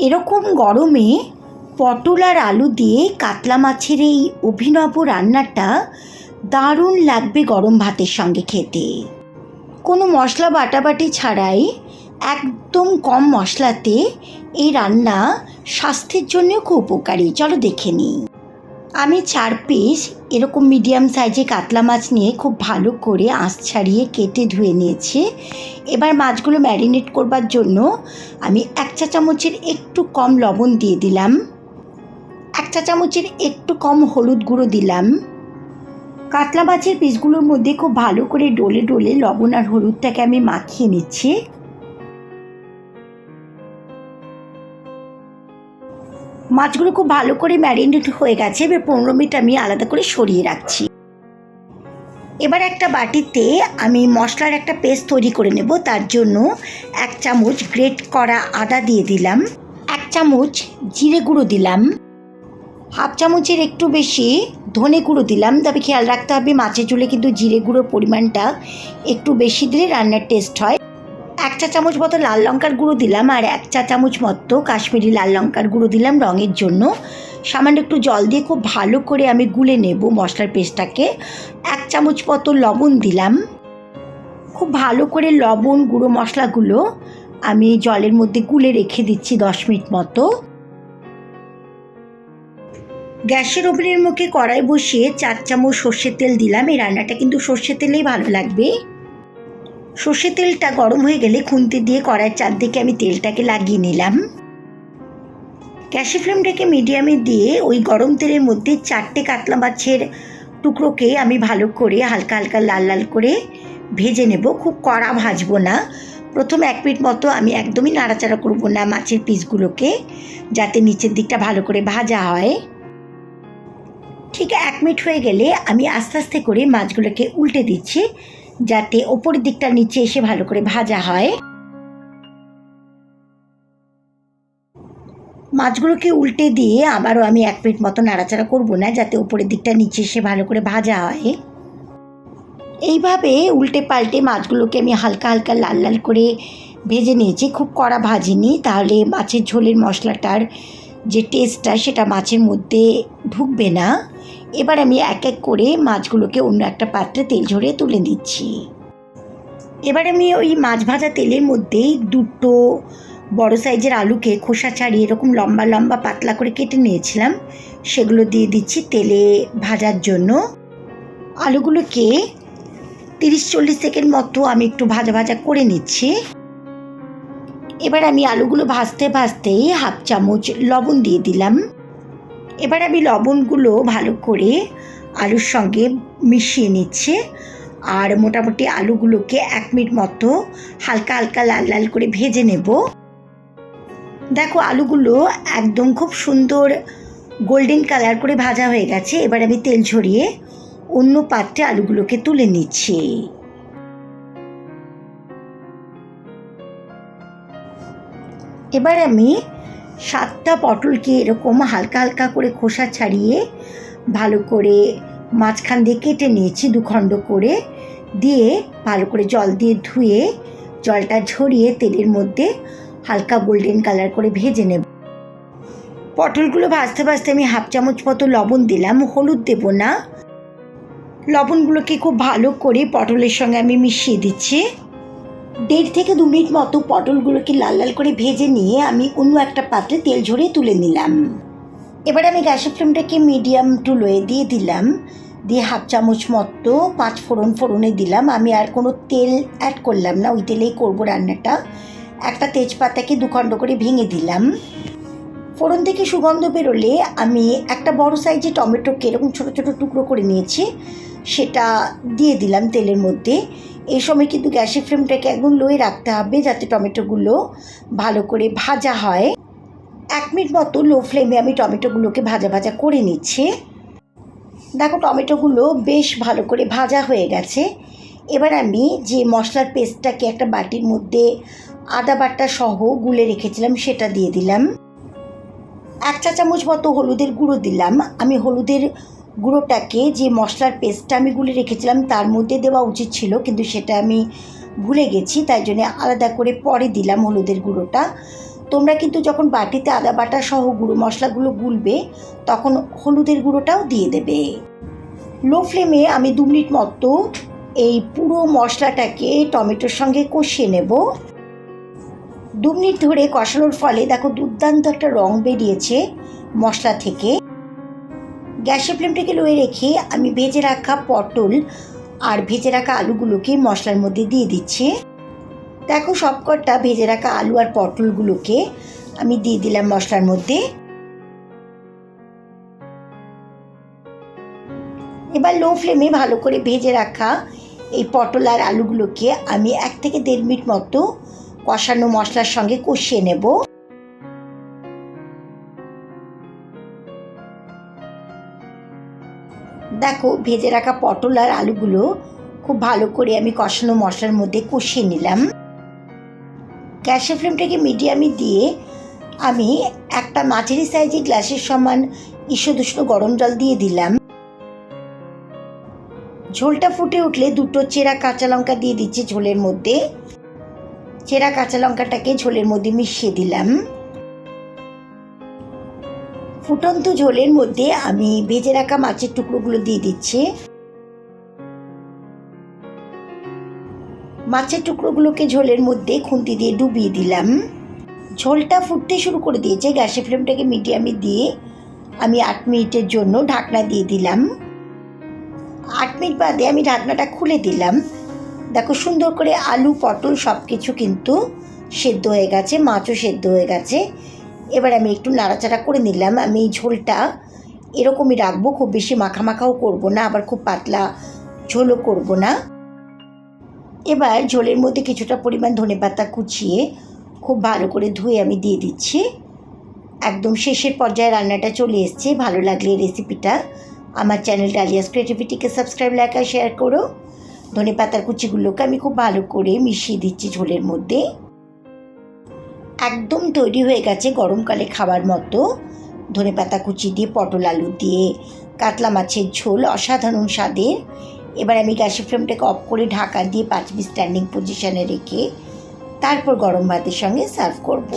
এরকম গরমে পটল আর আলু দিয়ে কাতলা মাছের এই অভিনব রান্নাটা দারুণ লাগবে গরম ভাতের সঙ্গে খেতে। কোনো মশলা বাটাবাটি ছাড়াই একদম কম মশলাতে এই রান্না স্বাস্থ্যের জন্যও খুব উপকারী। চলো দেখে নিই। আমি চার পিস এরকম মিডিয়াম সাইজে কাতলা মাছ নিয়ে খুব ভালো করে আঁশ ছাড়িয়ে কেটে ধুয়ে নিয়েছি। এবার মাছগুলো ম্যারিনেট করবার জন্য আমি এক চা চামচের একটু কম লবণ দিয়ে দিলাম। এক চা চামচের একটু কম হলুদ গুঁড়ো দিলাম। কাতলা মাছের পিসগুলোর মধ্যে খুব ভালো করে ডলে ডলে লবণ আর হলুদটাকে আমি মাখিয়ে নিচ্ছি। মাছগুলো খুব ভালো করে ম্যারিনেট হয়ে গেছে, এবার পনেরো মিনিট আমি আলাদা করে সরিয়ে রাখছি। এবার একটা বাটিতে আমি মশলার একটা পেস্ট তৈরি করে নেব, তার জন্য এক চামচ গ্রেট করা আদা দিয়ে দিলাম, এক চামচ জিরে গুঁড়ো দিলাম, হাফ চামচের একটু বেশি ধনে গুঁড়ো দিলাম, তবে খেয়াল রাখতে হবে মাছের চুলে কিন্তু জিরে গুঁড়োর পরিমাণটা একটু বেশি দিলে রান্নার টেস্ট হয়। চা চামচ মতো লাল লঙ্কার গুঁড়ো দিলাম আর এক চা চামচ মতো কাশ্মীরি লাল লঙ্কার গুঁড়ো দিলাম রঙের জন্য। সামান্য একটু জল দিয়ে খুব ভালো করে আমি গুলে নেব মশলার পেস্টটাকে। এক চামচ মতো লবণ দিলাম। খুব ভালো করে লবণ, গুঁড়ো মশলাগুলো আমি জলের মধ্যে গুলে রেখে দিচ্ছি দশ মিনিট মতো। গ্যাসের ওভেনের মুখে কড়াই বসিয়ে চার চামচ সর্ষের তেল দিলাম। এই রান্নাটা কিন্তু সর্ষের তেলেই ভালো লাগবে। সর্ষের তেলটা গরম হয়ে গেলে খুন্তি দিয়ে কড়াইয়ের চারদিকে আমি তেলটাকে লাগিয়ে নিলাম। গ্যাসের ফ্লেমটাকে মিডিয়ামে দিয়ে ওই গরম তেলের মধ্যে চারটে কাতলা মাছের টুকরোকে আমি ভালো করে হালকা হালকা লাল লাল করে ভেজে নেব। খুব কড়া ভাজবো না। প্রথম এক মিনিট মতো আমি একদমই নাড়াচাড়া করব না মাছের পিসগুলোকে, যাতে নিচের দিকটা ভালো করে ভাজা হয়। ঠিক এক মিনিট হয়ে গেলে আমি আস্তে আস্তে করে মাছগুলোকে উল্টে দিচ্ছি। যাতে ওপরের দিকটা নিচে এসে ভালো করে ভাজা হয়। মাছগুলোকে উল্টে দিয়ে আবারও আমি এক মিনিট মতো নাড়াচাড়া করব না, যাতে উপরের দিকটা নিচে এসে ভালো করে ভাজা হয়। এইভাবে উল্টে পাল্টে মাছগুলোকে আমি হালকা হালকা লাল লাল করে ভেজে নিয়েছি, খুব কড়া ভাজিনি। তাহলে মাছের ঝোলের মশলাটার যে টেস্টটা সেটা মাছের মধ্যে ঢুকবে না। এবার আমি এক এক করে মাছগুলোকে অন্য একটা পাত্রে তেল ঝরিয়ে তুলে দিচ্ছি এবার আমি ওই মাছ ভাজা তেলের মধ্যেই দুটো বড় সাইজের আলুকে খোসা ছাড়িয়ে এরকম লম্বা লম্বা পাতলা করে কেটে নিয়েছিলাম। সেগুলো দিয়ে দিচ্ছি তেলে ভাজার জন্য। আলুগুলোকে তিরিশ চল্লিশ সেকেন্ড মতো আমি একটু ভাজা ভাজা করে নিচ্ছি। এবার আমি আলুগুলো ভাজতে ভাজতেই হাফ চামচ লবণ দিয়ে দিলাম। এবার আমি লবণগুলো ভালো করে আলুর সঙ্গে মিশিয়ে নিচ্ছে। আর মোটামুটি আলুগুলোকে এক মিনিট মতো হালকা হালকা লাল লাল করে ভেজে নেব। দেখো, আলুগুলো একদম খুব সুন্দর গোল্ডেন কালার করে ভাজা হয়ে গেছে। এবার আমি তেল ঝরিয়ে অন্য পাত্রে আলুগুলোকে তুলে নিচ্ছি। এবার আমি সাতটা পটলকে এরকম হালকা হালকা করে খোসা ছাড়িয়ে ভালো করে মাঝখান দিয়ে কেটে নিয়েছি দুখণ্ড করে। দিয়ে ভালো করে জল দিয়ে ধুয়ে জলটা ঝরিয়ে তেলের মধ্যে হালকা গোল্ডেন কালার করে ভেজে নেব। পটলগুলো ভাজতে ভাজতে আমি হাফ চামচ মতো লবণ দিলাম, হলুদ দেব না। লবণগুলোকে খুব ভালো করে পটলের সঙ্গে আমি মিশিয়ে দিচ্ছি। দেড় থেকে দু মিনিট মতো পটলগুলোকে লাল লাল করে ভেজে নিয়ে আমি অন্য একটা পাত্রে তেল ঝরিয়ে তুলে নিলাম। এবার আমি গ্যাসের ফ্লেমটাকে মিডিয়াম টু লোয়ে দিয়ে দিলাম। দিয়ে হাফ চামচ মতো পাঁচ ফোড়ন ফোড়নে দিলাম। আমি আর কোনো তেল অ্যাড করলাম না, ওই তেলেই করব রান্নাটা। একটা তেজপাতাকে দুখণ্ড করে ভেঙে দিলাম। ফোড়ন থেকে সুগন্ধ বেরোলে আমি একটা বড় সাইজে টমেটোকে এরকম ছোটো ছোটো টুকরো করে নিয়েছি, সেটা দিয়ে দিলাম তেলের মধ্যে। এই সময় কিন্তু গ্যাসের ফ্লেমটাকে একদম লোয়ে রাখতে হবে যাতে টমেটোগুলো ভালো করে ভাজা হয়। এক মিনিট মতো লো ফ্লেমে আমি টমেটোগুলোকে ভাজা ভাজা করে নিচ্ছি। দেখো, টমেটোগুলো বেশ ভালো করে ভাজা হয়ে গেছে। এবার আমি যে মশলার পেস্টটাকে একটা বাটির মধ্যে আদা বাটা সহ গুলে রেখেছিলাম, সেটা দিয়ে দিলাম। এক চা চামচ মতো হলুদের গুঁড়ো দিলাম। আমি হলুদের গুঁড়োটাকে যে মশলার পেস্টটা আমি গুলে রেখেছিলাম, তার মধ্যে দেওয়া উচিত ছিল, কিন্তু সেটা আমি ভুলে গেছি, তাই জন্য আলাদা করে পরে দিলাম হলুদের গুঁড়োটা। তোমরা কিন্তু যখন বাটিতে আদা বাটা সহ গুঁড়ো মশলাগুলো গুলবে, তখন হলুদের গুঁড়োটাও দিয়ে দেবে। লো ফ্লেমে আমি দু মিনিট মতো এই পুরো মশলাটাকে টমেটোর সঙ্গে কষিয়ে নেব। দু মিনিট ধরে কষানোর ফলে দেখো দুর্দান্ত একটা রং বেরিয়েছে মশলা থেকে। গ্যাসের ফ্লেমটাকে লোয়ে রেখে আমি ভেজে রাখা পটল আর ভেজে রাখা আলুগুলোকে মশলার মধ্যে দিয়ে দিচ্ছি। দেখো সবকটা ভেজে রাখা আলু আর পটলগুলোকে আমি দিয়ে দিলাম মশলার মধ্যে। এবার লো ফ্লেমে ভালো করে ভেজে রাখা এই পটল আর আলুগুলোকে আমি এক থেকে দেড় মিনিট মতো কষানো মশলার সঙ্গে কষিয়ে নেব। দেখো, ভেজে রাখা পটল আর আলুগুলো খুব ভালো করে আমি কষানো মশলার মধ্যে কষিয়ে নিলাম। গ্যাসের ফ্লেমটাকে মিডিয়ামে দিয়ে আমি একটা মাঝারি সাইজের গ্লাসের সমান ঈষদুষ্ণ গরম জল দিয়ে দিলাম। ঝোলটা ফুটে উঠলে দুটো চেরা কাঁচা লঙ্কা দিয়ে দিচ্ছি ঝোলের মধ্যে। চেরা কাঁচা লঙ্কাটাকে ঝোলের মধ্যে মিশিয়ে দিলাম। ফুটন্ত ঝোলের মধ্যে আমি ভেজে রাখা মাছের টুকরোগুলো দিয়ে দিচ্ছি। মাছের টুকরোগুলোকে ঝোলের মধ্যে খুন্তি দিয়ে ডুবিয়ে দিলাম। ঝোলটা ফুটতে শুরু করে দিয়েছে। গ্যাসের ফ্লেমটাকে মিডিয়ামে দিয়ে আমি আট মিনিটের জন্য ঢাকনা দিয়ে দিলাম। আট মিনিট বাদে আমি ঢাকনাটা খুলে দিলাম। দেখো সুন্দর করে আলু, পটল সব কিছু কিন্তু সেদ্ধ হয়ে গেছে, মাছও সেদ্ধ হয়ে গেছে। এবার আমি একটু নাড়াচাড়া করে নিলাম। আমি এই ঝোলটা এরকমই রাখব, খুব বেশি মাখা মাখাও করব না, আবার খুব পাতলা ঝোলও করব না। এবার ঝোলের মধ্যে কিছুটা পরিমাণ ধনেপাতা কুচিয়ে খুব ভালো করে ধুয়ে আমি দিয়ে দিচ্ছি। একদম শেষের পর্যায়ে রান্নাটা চলে এসছে। ভালো লাগলে রেসিপিটা আমার চ্যানেল ডালিয়াস ক্রিয়েটিভিটিকে সাবস্ক্রাইব, লাইক শেয়ার করো। ধনে পাতার কুচিগুলোকে আমি খুব ভালো করে মিশিয়ে দিচ্ছি ঝোলের মধ্যে। একদম তৈরি হয়ে গেছে গরমকালে খাবার মতো। ধনে পাতা কুচি দিয়ে, পটল আলু দিয়ে, কাতলা মাছের ঝোল, অসাধারণ স্বাদের। এবার আমি গ্যাসের ফ্রেমটাকে অফ করে ঢাকা দিয়ে পাঁচ মিনিট স্ট্যান্ডিং পজিশানে রেখে তারপর গরম ভাতের সঙ্গে সার্ভ করব।